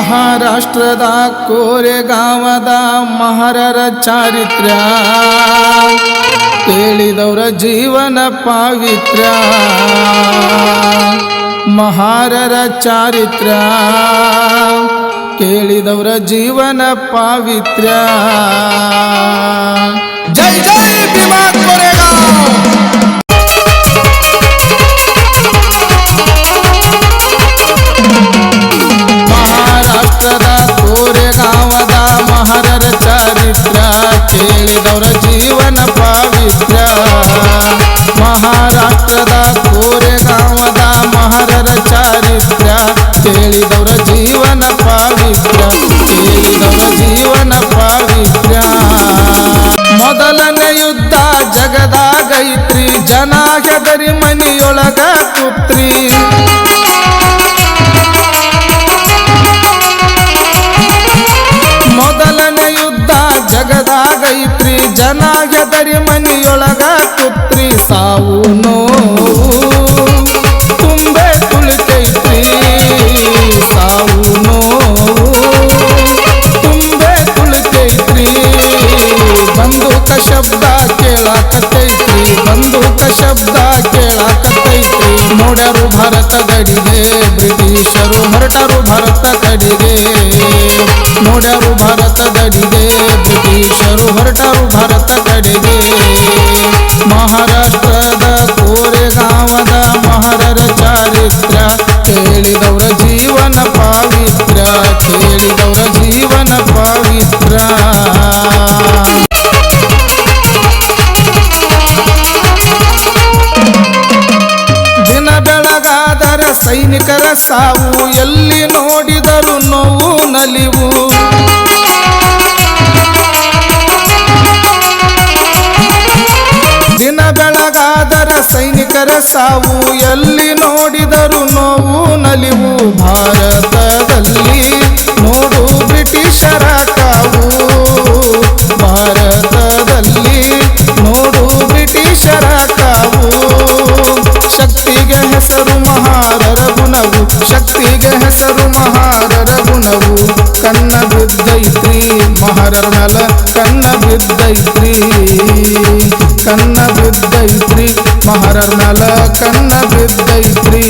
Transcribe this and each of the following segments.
ಮಹಾರಾಷ್ಟ್ರದ ಕೋರೆಗಾವದ ಮಹಾರರ ಚಾರಿತ್ರ್ಯ ಕೇಳಿದವರ ಜೀವನ ಪಾವಿತ್ರ್ಯ ಮಹಾರರ ಚಾರಿತ್ರ್ಯ ಕೇಳಿದವರ ಜೀವನ ಪಾವಿತ್ರ್ಯ ಜೈ ಜೈ ಭೀಮಾ ಹೆದರಿ ಮನಿಯೊಳಗ ಕುತ್ರಿ. ಮೊದಲನೇ ಯುದ್ಧ ಜಗದಾಗೈತ್ರಿ. ಜನ ಹೆದರಿ ಮನಿಯೊಳಗ ಸಾವು ನೋಡ್ಯಾರು ಭಾರತ ಗಡಿಗೆ ಬ್ರಿಟಿಷರು ಹೊರಟರು ಭಾರತ ಕಡೆಗೆ ನೋಡ್ಯಾರು ಭಾರತ ಗಡಿಗೆ ಬ್ರಿಟಿಷರು ಹೊರಟರು ಭಾರತ ಕಡೆಗೆ ಮಹಾರಾಷ್ಟ್ರದ ಕೋರೆಗಾಂವದ ಮಹಾರರ ಚಾರಿತ್ರ್ಯ ಸೈನಿಕರ ಸಾವು ಎಲ್ಲಿ ನೋಡಿದರು ನೋವು ನಲಿವು. ದಿನ ಬೆಳಗಾದರ ಸೈನಿಕರ ಸಾವು ಎಲ್ಲಿ ನೋಡಿದರು ನೋವು ನಲಿವು. ಭಾರತದಲ್ಲಿ ನೋಡು ಬ್ರಿಟಿಷರ ಕಾವು. ಭಾರತದಲ್ಲಿ ನೋಡು ಬ್ರಿಟಿಷರ ಕಾವು. ಶಕ್ತಿಗೆ ಹೆಸರು ಮಹಾರರ ಗುಣವು, ಶಕ್ತಿಗೆ ಹೆಸರು ಮಹಾರರ ಗುಣವು. ಕನ್ನ ಬಿದ್ದೈತ್ರಿ ಮಹಾರರ ನಲ ಕನ್ನ ಬಿದ್ದೈತ್ರಿ ಕನ್ನ ಬಿದ್ದೈತ್ರಿ ಮಹಾರರ ನಲ ಕನ್ನ ಬಿದ್ದೈತ್ರಿ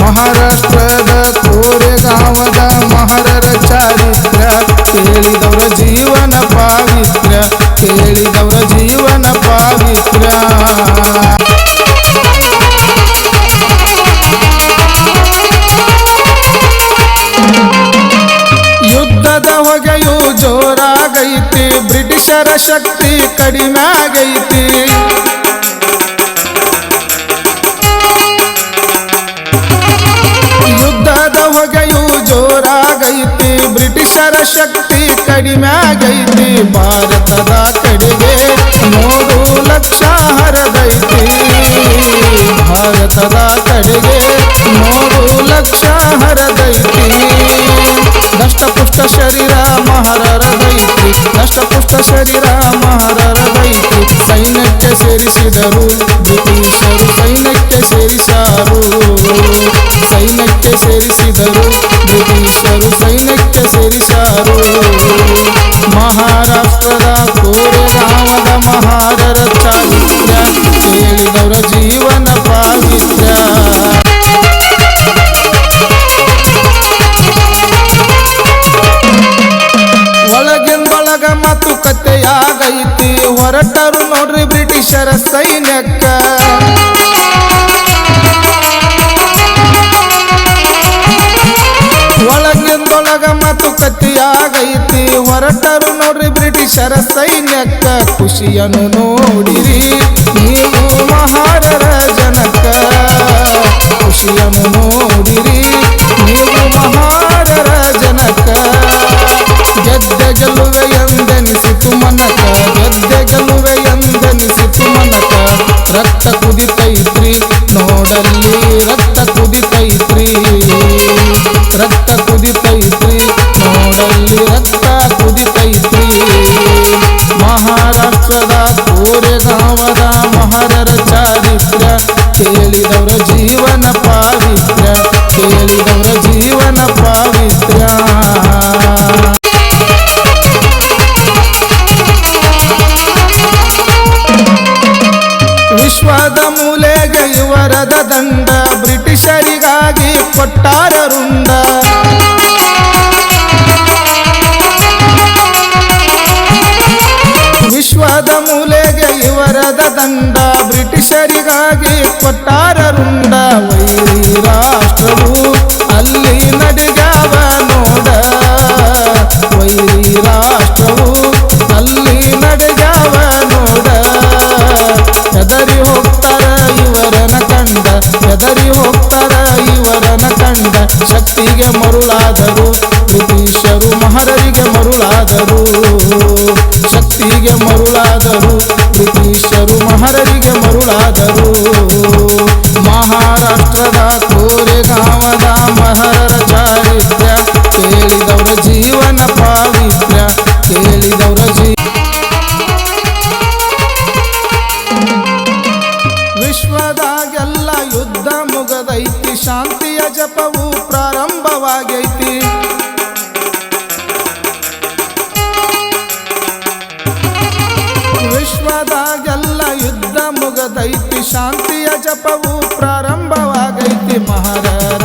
ಮಹಾರಾಷ್ಟ್ರದ ಕೋರೆಗಾವದ ಮಹಾರರ ಚಾರಿತ್ರ್ಯ ಕೇಳಿದವರ ಜೀವನ ಪಾವಿತ್ರ್ಯ ಕೇಳಿದವರ ಜೀವನ ಶಕ್ತಿ ಕಡಿಮೆ ಆಗೈತಿ. ಯುದ್ಧದ ಹೊಗೆಯು ಜೋರಾಗೈತಿ. ಬ್ರಿಟಿಷರ ಶಕ್ತಿ ಕಡಿಮೆ ಆಗೈತಿ. ಭಾರತದ ದಷ್ಟಪುಷ್ಟ ಶರೀರ ಮಹಾರರದೈತಿ ದಷ್ಟಪುಷ್ಟ ಶರೀರ ಮಹಾರರದೈತಿ ಸೈನ್ಯಕ್ಕೆ ಸೇರಿಸಿದರು ಬ್ರಿಟಿಷರು ಸೈನ್ಯಕ್ಕೆ ಸೇರಿಸಾರು ಸೈನ್ಯಕ್ಕೆ ಸೇರಿಸಿದರು ಬ್ರಿಟಿಷರು ಸೈನ್ಯಕ್ಕೆ ಸೇರಿಸಾರು ಮಹಾರಾಷ್ಟ್ರದ ಕೋರೆಗಾಂವದ ಮಹಾರರ ಚಾರಿತ್ರ್ಯ ಬ್ರಿಟಿಷರ ಸೈನ್ಯಕ್ಕ. ಒಳಗಿಂದೊಳಗ ಮಾತುಕತೆಯಾಗೈತಿ ಹೊರಟರು ನೋಡ್ರಿ ಬ್ರಿಟಿಷರ ಸೈನ್ಯಕ್ಕ. ಖುಷಿಯನ್ನು ನೋಡಿರಿ ನೀವು ಮಹಾರರ ಜನಕ ಖುಷಿಯನ್ನು ನೋಡಿರಿ. ಶಕ್ತಿಗೆ ಮರುಳಾದರು ಬ್ರಿಟಿಷರು ಮಹರರಿಗೆ ಮರುಳಾದರು. ಶಕ್ತಿಗೆ ಮರುಳಾದರು ಬ್ರಿಟಿಷರು ಮಹರರಿಗೆ ಮರುಳಾದರು. ಮಹಾರಾಷ್ಟ್ರದ ಕೋರೆಗಾವದ ಮಹರರ ಶಾಂತಿಯ ಜಪವು ಪ್ರಾರಂಭವಾಗೈತಿ. ವಿಶ್ವದಾಗೆಲ್ಲ ಯುದ್ಧ ಮುಗದೈತಿ ಶಾಂತಿಯ ಜಪವು ಪ್ರಾರಂಭವಾಗೈತಿ. ಮಹಾರರ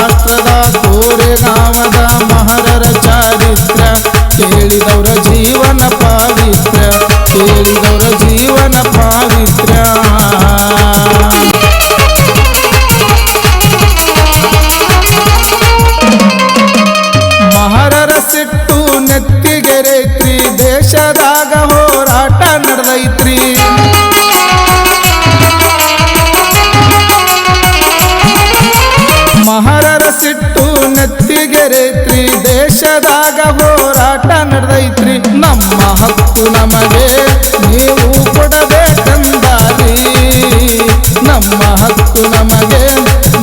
ಮಹಾರಾಷ್ಟ್ರದ ಕೋರೆಗಾಂವದ ಮಹರರ ನೆತ್ತಿಗೆರೆತ್ರಿ ದೇಶದಾಗ ಹೋರಾಟ ನಡೆದೈತ್ರಿ. ನಮ್ಮ ಹಕ್ಕು ನಮಗೆ ನೀವು ಕೊಡಬೇಕಂದಾರಿ ನಮ್ಮ ಹಕ್ಕು ನಮಗೆ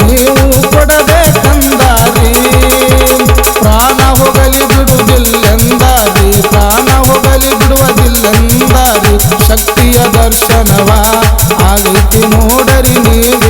ನೀವು ಕೊಡಬೇಕಂದಾರಿ ಪ್ರಾಣ ಹೋಗಲಿ ಬಿಡುವುದಿಲ್ಲೆಂದಾರಿ ಪ್ರಾಣ ಹೋಗಲಿ ಬಿಡುವುದಿಲ್ಲೆಂದಾರಿ ಶಕ್ತಿಯ ದರ್ಶನವ ಆಗೈತಿ ನೋಡರಿ ನೀವಿಲ್ಲಿ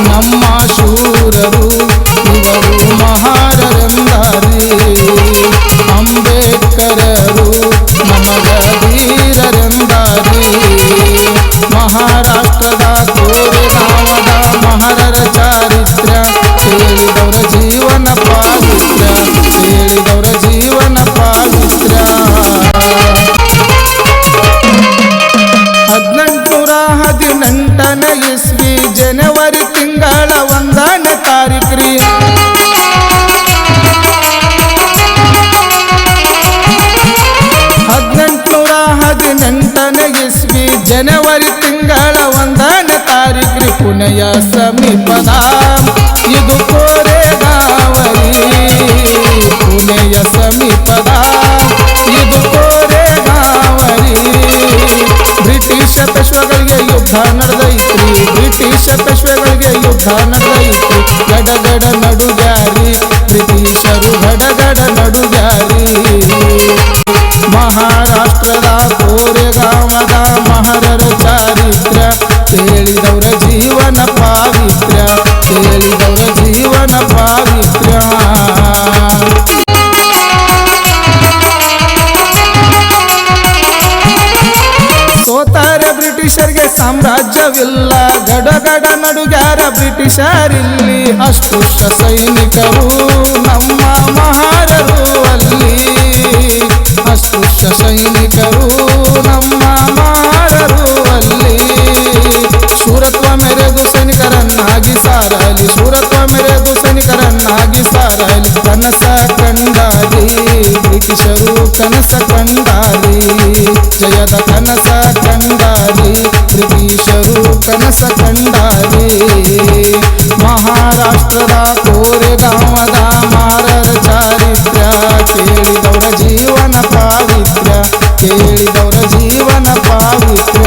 ನಮ್ಮ ಶೂರರು ಇವರು ಮಹಾ ಸಮೀಪದ ಇದು ಕೋರೆಗಾವರಿ ಪುಣೆಯ ಸಮೀಪದ ಇದು ಕೋರೆಗಾವರಿ ಬ್ರಿಟಿಷ್ ಪೇಶ್ವೆಗಳಿಗೆ ಯುದ್ಧ ನಡೆದೈತ್ರಿ ಬ್ರಿಟಿಷ ಪೇಶ್ವೆಗಳಿಗೆ ಯುದ್ಧ ನಡೆದೈತ್ರಿ ಕೋರೆಗಾಮದ ಮಹರರ ಚಾರಿತ್ರ, ಕೇಳಿದವರ ಜೀವನ ಪಾವಿತ್ರ, ಕೇಳಿದವರ ಜೀವನ ಪಾವಿತ್ರ. ಸೋತಾರ ಬ್ರಿಟಿಷರಿಗೆ ಸಾಮ್ರಾಜ್ಯವಿಲ್ಲ, ಗಡಗಡ ನಡುಗ್ಯಾರ ಬ್ರಿಟಿಷರಿಲ್ಲಿ ಅಸ್ಪೃಶ್ಯ ಸೈನಿಕರು ನಮ್ಮ ಮಹಾರರು ಅಲ್ಲಿ. ಸೈನಿಕರು ನಮ್ಮ ಮಹಾರರು ಅಲ್ಲಿ ಶೂರತ್ವ ಮೆರೆದು ಸೈನಿಕರನ್ನಾಗಿ ಸಾರಲಿ ಶೂರತ್ವ ಮೆರೆದು ಸೈನಿಕರನ್ನಾಗಿ ಸಾರಲಿ ಕನಸ ಕಂಡಾಲಿ ಬ್ರಿಟಿಷರು ಕನಸ ಕಂಡಾಲಿ ಜಯದ ಕನಸ ಕಂಡಾಲಿ ಬ್ರಿಟಿಷರು ಕನಸ ಕಂಡಾಲಿ ಮಹಾರಾಷ್ಟ್ರದ ಕೋರೆಗಾಂವದ ಮಾರರ ಚಾರಿತ್ರ್ಯ ಕೇಳಿದವರ ಜೀವನ ಪಾವಿತ್ರ್ಯ ಕೇಳಿದವರ ಜೀವನ ಪಾವಿತ್ರ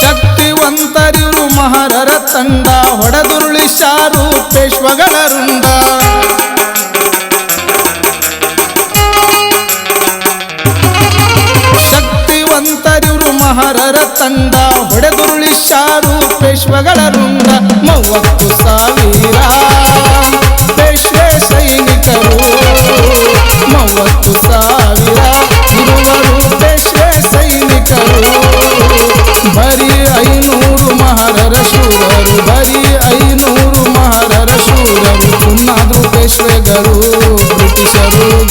ಶಕ್ತಿವಂತರಿರು ಮಹಾರರ ತಂಡ, ಹೊಡೆದುರುಳಿ ಶಾರು ಪೇಶ್ವಗಳ ರುಂಡ. ಶಕ್ತಿವಂತರಿರು ಮಹಾರರ ತಂಡ, ಹೊಡೆದುರುಳಿ ಶಾರು ಪೇಶ್ವಗಳ ರುಂಡ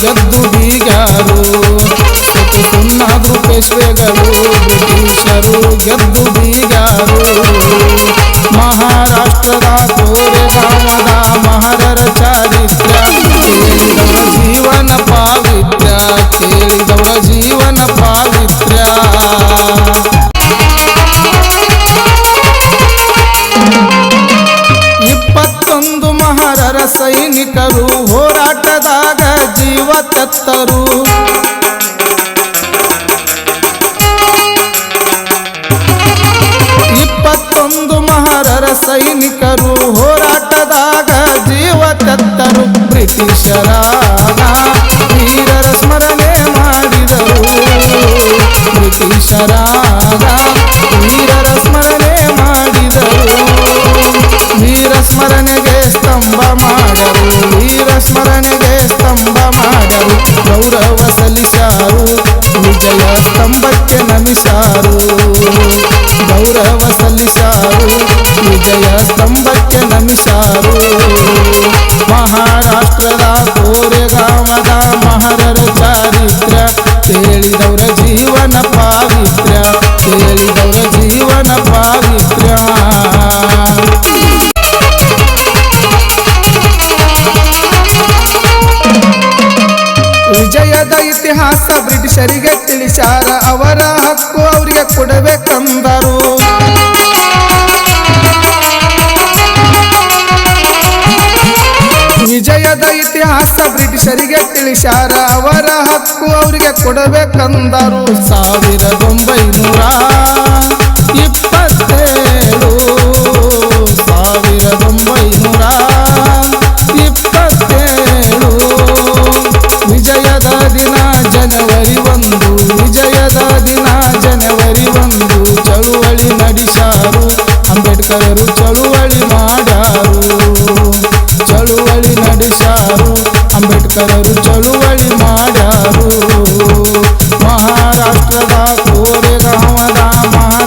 ಬ್ರಿಟಿಷರು ಗೆದ್ದು ಬೀಗಾರು ಸತು ಸುನ್ನಾದ್ರು ಪೇಶ್ವೆಗಳು ಬ್ರಿಟಿಷರು ಜೀವ ತೆತ್ತರು ಇಪ್ಪತ್ತೊಂದು ಮಹಾರರ ಸೈನಿಕರು. ನಮಿಸಾರು ಮಹಾರಾಷ್ಟ್ರದ ಕೋರೆಗಾಮದ ಮಹಾರರ ಚಾರಿತ್ರ್ಯ, ಕೇಳಿದವರ ಜೀವನ ಪಾವಿತ್ರ್ಯ, ಕೇಳಿದವರ ಜೀವನ ಪಾವಿತ್ರ ವಿಜಯದ ಇತಿಹಾಸ ಬ್ರಿಟಿಷರಿಗೆ ತಿಳಿಸಾರ ಅವರ ಹಕ್ಕು ಅವರಿಗೆ ಕೊಡಬೇಕಂದರು ಇತಿಹಾಸ ಬ್ರಿಟಿಷರಿಗೆ ತಿಳಿಸಾರ ಅವರ ಹಕ್ಕು ಅವರಿಗೆ ಕೊಡಬೇಕಂದರು. ಸಾವಿರದ ಒಂಬೈನೂರ ಇಪ್ಪತ್ತೇಳು, ಸಾವಿರದ ಒಂಬೈನೂರ ಇಪ್ಪತ್ತೇಳು, ವಿಜಯದ ದಿನ ಜನವರಿ ಒಂದು, ವಿಜಯದ ದಿನ ಜನವರಿ ಒಂದು, ಚಳುವಳಿ ನಡೆಸಾರು ಅಂಬೇಡ್ಕರರು ಅಂಬೇಡ್ಕರರು ಚಳುವಳಿ ಮಾಡ್ಯಾರು ಮಹಾರಾಷ್ಟ್ರದ ಕೋರೆ ರಾಮದ ಚಾರಿತ್ರ್ಯ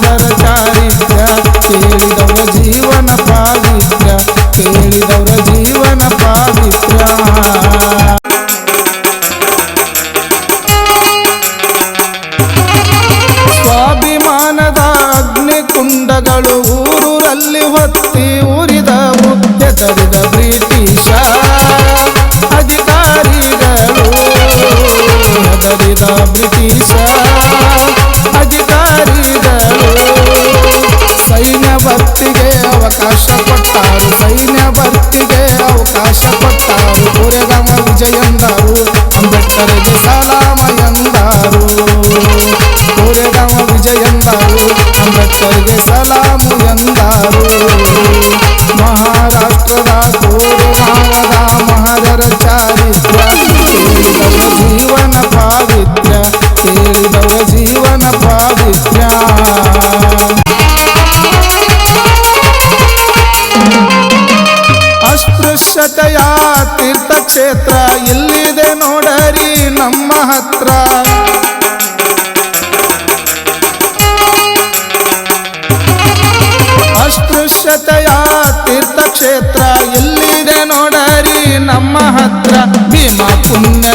ನಮ್ಮ ಹತ್ರ ಅಸ್ಪೃಶ್ಯತೆಯ ತೀರ್ಥಕ್ಷೇತ್ರ ಎಲ್ಲಿದೆ ನೋಡರಿ ನಮ್ಮ ಹತ್ರ ಭೀಮ ಪುಣ್ಯ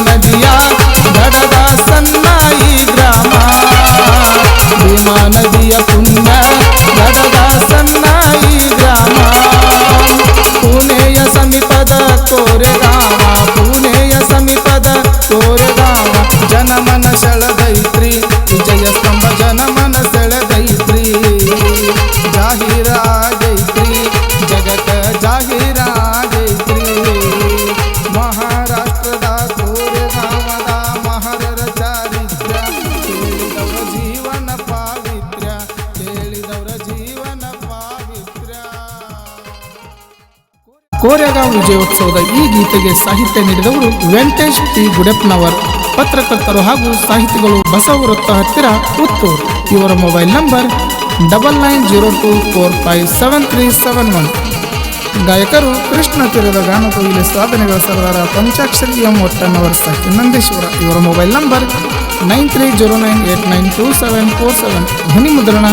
ಈ ಗೀತೆಗೆ ಸಾಹಿತ್ಯ ನೀಡಿದವರು ವೆಂಕಟೇಶ್ ಟಿ. ಗುಡೆಪ್ನವರ್, ಪತ್ರಕರ್ತರು ಹಾಗೂ ಸಾಹಿತಿಗಳು ಬಸವವೃತ್ತ ಹತ್ತಿರ ಪುತ್ತೂರು. ಇವರ mobile number double nine zero two four five seven three seven one. ಗಾಯಕರು ಕೃಷ್ಣ ತೀರದ ಗಾನಕೋಗಿಲೆ ಸಾಧನೆಗಳ ಸರ್ದಾರ ಪಂಚಾಕ್ಷರಿ ಎಂ ಒಟ್ಟನವರ್ ಸಾಹಿತ್ಯ ನಂದೀಶ್ವರ. ಇವರ mobile number nine three zero nine eight nine two seven four seven. ಧ್ವನಿ ಮುದ್ರಣ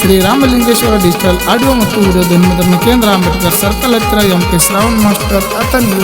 ಶ್ರೀ ರಾಮಲಿಂಗೇಶ್ವರ ಡಿಜಿಟಲ್ ಆಡಿಯೋ ಮತ್ತು ವಿಡಿಯೋ ಧ್ವನಿ ಮುದ್ರಣ ಕೇಂದ್ರ ಅಂಬೇಡ್ಕರ್ ಸರ್ಕಲ್ ಹತ್ತಿರ M K Shravan master Atanur